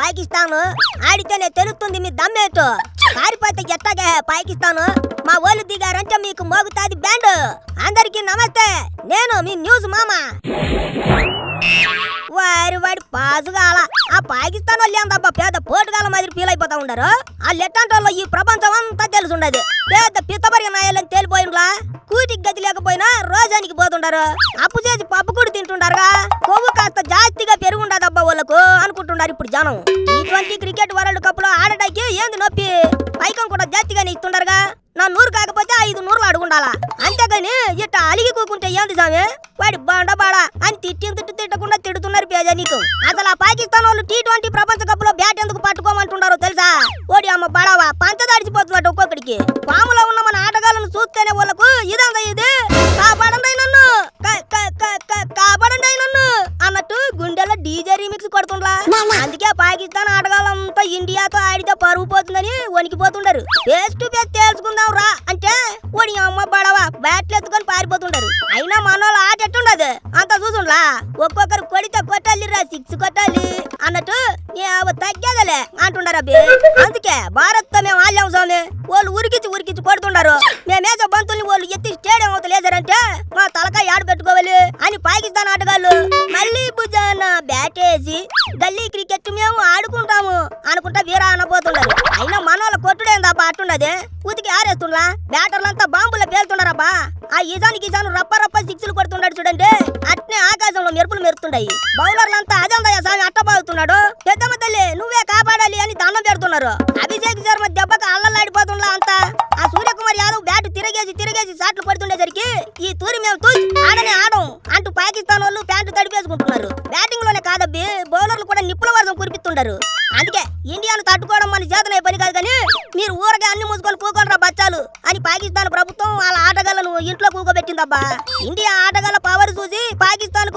పాకిస్తాను? ఆడితేనే తెలుస్తుంది మీ దమ్మేటు. పారిపోతే ఎట్టాగే పాకిస్తాను? మా ఓళ్ళు దిగారంటే మీకు మోగుతాది బ్యాండ్. అందరికి నమస్తే నేను మీ న్యూస్ మామ. వారి వాడి పాజుగాల ఆ పాకిస్తాన్ వాళ్ళు ఏందబ్బా పేద పోటుగాల మాదిరి ఫీల్ అయిపోతా ఉండరు? ఆ లెట్టంటోళ్ళు ఈ ప్రపంచం అంతా తెలుసుండదు. పేద పిత్తపరిగ నాయాలని తేలిపోయినలా కూటికి గది లేకపోయినా రోజానికి పోతుండారు. అప్పు చేసి పప్పు కూడా తింటుండారుగా? అనుకుంటున్నారు ఇప్పుడు జనం. టీ ట్వంటీ క్రికెట్ వరల్డ్ కప్లో ఆడటానికి ఏంది నొప్పి? పైకం కూడా జాతిగానే ఇస్తుండరుగా నా నూరు కాకపోతే ఐదు నూరులు అడుగుండాలా? అంతేగాని ఇట్ట అలిగి కూకుంటే ఏంది సామి? వాడి బాండ బాడా అని తిట్టిన తిట్టు తిట్టకుండా తిడుతున్నారు పేద నీకు. అసలు ఆ పాకిస్తాన్ వాళ్ళు టీ ట్వంటీ ప్రపంచ కప్లో బ్యాట్ ఎందుకు పట్టుకోమంటున్నారో తెలుసా? ఓడి అమ్మ బడావా పంచదాడిచిపోతున్నట్టు ఒక్కొక్కడికి. పాములో ఉన్న మన ఆటగాళ్ళను చూస్తేనే వాళ్ళకు అందుకే పాకిస్తాన్ ఆటగాళ్ళంతా ఇండియాతో ఆడితే పరుగు పోతుందని వణికిపోతుండారు. ఫేస్ టు ఫేస్ తేల్చుకుందాం రా అంటే ఓడి అమ్మ బడవా బ్యాట్లు ఎత్తుకొని పారిపోతుండారు. అయినా మనోళ్ళ ఆట ఎట్టుండదు? అంత చూసుండ్లా? ఒక్కొక్కరు కొడితే కొట్టాలి రా సిక్స్ కొట్టాలి అన్నట్టు ఏ తగ్గేదలే అంటుండరు అబ్బి అందుకే భారత్తో మేము ఆడాం స్వామి. వాళ్ళు ఉరికించి ఉరికించి కొడుతుండారు. మేమేసే బంతుల్ని వాళ్ళు ఎత్తి స్టేడియం అవుతా మా తలకాయ ఆడ పెట్టుకోవాలి అని పాకిస్తాన్ ఆటగాళ్ళు మళ్ళీ బ్యాట్ వేసి గల్లీ క్రికెట్ మేము ఆడుకుంటాము అనుకుంటా వీరా అనబోతున్నారు అయినా మనోళ్ళ కొట్టుడేందా అట్టుండది? ఉతికి ఆరేస్తుండ్లా? బ్యాటర్లంతా బాంబులు పేలుతున్నారబ్బా ఆ ఈజానికి ఈజాను రప్ప రప్ప సిక్స్లు కొడుతున్నాడు చూడండి. అట్నే ఆకాశంలో మెరుపులు మెరుతున్నాయి బౌలర్లంతా అజందయ్య స్వామి అట్టబాగుతున్నాడు పెద్దమ్మ తల్లి నువ్వే కాపాడాలి అని దండం పెడుతున్నారు. అభిషేక్ శర్మ దెబ్బకు అల్ల ఉండరు. అందుకే ఇండియాను తట్టుకోవడం మన చేతనే పని కాదు కానీ మీరు ఊరకే అన్ని మూసుకొని కూకొనరా బచ్చాలు అని పాకిస్తాన్ ప్రభుత్వం వాళ్ళ ఆటగాళ్ళను ఇంట్లో కూకోబెట్టిందబ్బా. ఇండియా ఆటగాళ్ళ పవర్ చూసి పాకిస్తాన్